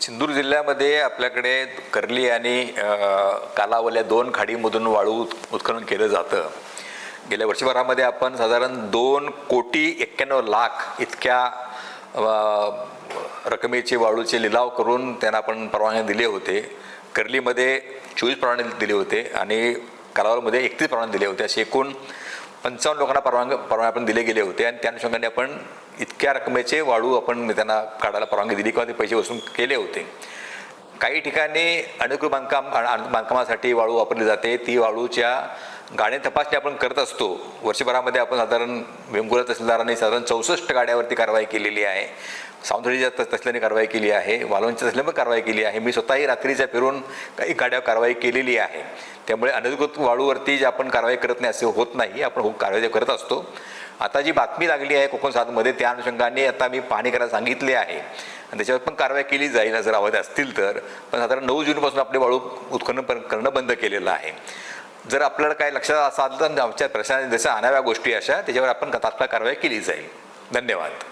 सिंधूर जिल्ह्यामध्ये आपल्याकडे कर्ली आणि कालावल्या दोन खाडीमधून वाळू उत्खनन केलं जातं. गेल्या वर्षभरामध्ये आपण साधारण दोन कोटी एक्क्याण्णव लाख इतक्या रकमेचे वाळूचे लिलाव करून त्यांना आपण परवानगी दिले होते. कर्लीमध्ये चोवीस परवाने दिले होते आणि कालावरमध्ये एकतीस परवाने दिले होते. असे एकूण पंचावन्न लोकांना परवानग परवाने आपण दिले गेले होते आणि त्या अनुषंगाने आपण इतक्या रकमेचे वाळू आपण त्यांना काढायला परवानगी दिली किंवा ते पैसे वसूल केले होते. काही ठिकाणी अनुकूल बांधकाम बांधकामासाठी वाळू वापरली जाते. ती वाळूच्या गाड्या तपासणी आपण करत असतो. वर्षभरामध्ये आपण साधारण वेंगुर्ला तहसीलदारांनी साधारण चौसष्ट गाड्यावरती कारवाई केलेली आहे. सावंतवाडीच्या तस- तसल्याने कारवाई केली आहे. वालवणच्या तसल्याने पण कारवाई केली आहे. मी स्वतःही रात्रीच्या फिरून काही गाड्यावर कारवाई केलेली आहे. त्यामुळे अनधिकृत वाळूवरती जे आपण कारवाई करत नाही असे होत नाही. आपण हो- कारवाई करत असतो. आता जी बातमी लागली आहे कोकण सातमध्ये त्या अनुषंगाने आता मी पाहणी करायला सांगितले आहे. आणि त्याच्यावर पण कारवाई केली जाईल जर अवैध असतील तर पण साधारण नऊ जूनपासून आपले वाळू उत्खनन पण करणं बंद केलेलं आहे. जर आपल्याला काय लक्षात असाल तर आमच्या प्रशासनाने जशा आणाव्या गोष्टी अशा त्याच्यावर आपण तात्काळ कारवाई केली जाईल. धन्यवाद.